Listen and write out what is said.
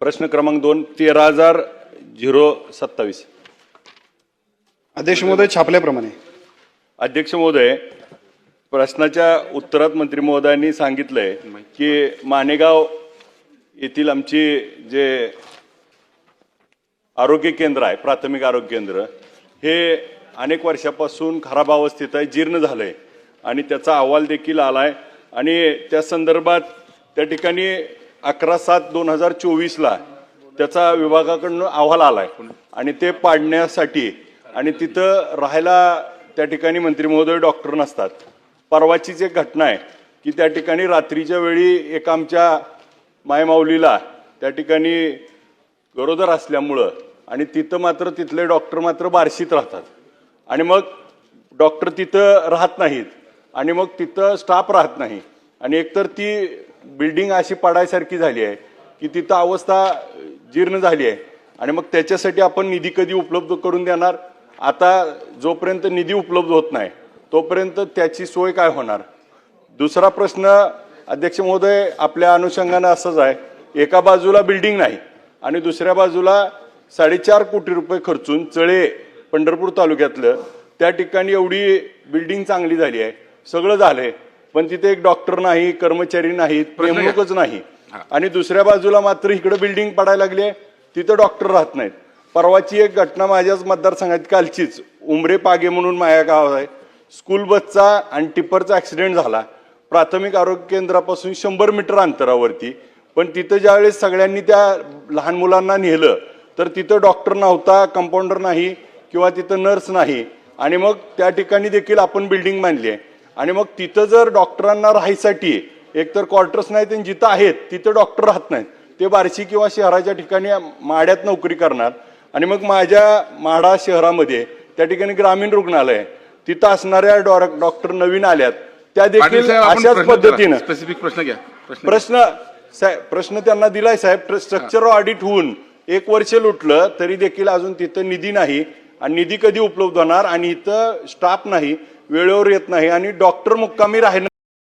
प्रश्न क्रमांक दोन तेरा हजार झिरो सत्तावीस. अध्यक्ष महोदय छापल्याप्रमाणे. अध्यक्ष महोदय प्रश्नाच्या उत्तरात मंत्री महोदयांनी सांगितलंय की मानेगाव येथील आमची जे आरोग्य केंद्र आहे प्राथमिक आरोग्य केंद्र हे अनेक वर्षापासून खराब अवस्थेत आहे जीर्ण झालंय आणि त्याचा अहवाल देखील आलाय. आणि त्या संदर्भात त्या ठिकाणी अकरा सात दोन हजार चोवीसला त्याचा विभागाकडून अहवाल आलाय. आणि ते पाडण्यासाठी आणि तिथं राहायला त्या ठिकाणी मंत्री महोदय डॉक्टर नसतात. परवाचीच एक घटना आहे की त्या ठिकाणी रात्रीच्या वेळी एका आमच्या मायमाऊलीला त्या ठिकाणी गरोदर असल्यामुळं आणि तिथं मात्र तिथले डॉक्टर मात्र बारशीत राहतात. आणि मग डॉक्टर तिथं राहत नाहीत आणि मग तिथं स्टाफ राहत नाही. आणि एकतर ती बिल्डिंग अशी पडायसारखी झाली आहे की तिथं अवस्था जीर्ण झाली आहे. आणि मग त्याच्यासाठी आपण निधी कधी उपलब्ध करून देणार? आता जोपर्यंत निधी उपलब्ध होत नाही तोपर्यंत त्याची सोय काय होणार? दुसरा प्रश्न अध्यक्ष महोदय आपल्या अनुषंगानं असंच आहे. एका बाजूला बिल्डिंग नाही आणि दुसऱ्या बाजूला साडेचार कोटी रुपये खर्चून चळे पंढरपूर तालुक्यातलं त्या ठिकाणी एवढी बिल्डिंग चांगली झाली आहे. सगळं झालं आहे पण तिथे एक डॉक्टर नाही कर्मचारी नाहीत नेमणूकच नाही. आणि दुसऱ्या बाजूला मात्र इकडे बिल्डिंग पडायला लागली आहे. तिथं डॉक्टर राहत नाहीत. परवाची एक घटना माझ्याच मतदारसंघात कालचीच. उमरे पागे म्हणून माझ्या गावात आहे. स्कूल बसचा आणि टिप्परचा ऍक्सिडेंट झाला. प्राथमिक आरोग्य केंद्रापासून शंभर मीटर अंतरावरती. पण तिथं ज्यावेळेस सगळ्यांनी त्या लहान मुलांना नेलं तर तिथं डॉक्टर नव्हता कंपाऊंडर नाही किंवा तिथं नर्स नाही. आणि मग त्या ठिकाणी देखील आपण बिल्डिंग बांधली आहे. आणि मग तिथं जर डॉक्टरांना राहायसाठी एकतर क्वार्टर्स नाहीत आणि जिथं आहेत तिथं डॉक्टर राहत नाहीत. ते बार्शी किंवा शहराच्या ठिकाणी माड्यात नोकरी करणार. आणि मग माझ्या माढा शहरामध्ये त्या ठिकाणी ग्रामीण रुग्णालय. तिथं असणाऱ्या डॉक्टर नवीन आल्यात. त्या देखील अशाच पद्धतीनं. स्पेसिफिक प्रश्न घ्या. प्रश्न प्रश्न साहेब प्रश्न त्यांना दिलाय साहेब. स्ट्रक्चर ऑडिट होऊन एक वर्ष लुटलं तरी देखील अजून तिथं निधी नाही. आणि निधी कधी उपलब्ध होणार? आणि इथं स्टाफ नाही वेळेवर येत नाही आणि डॉक्टर मुक्कामी राहणं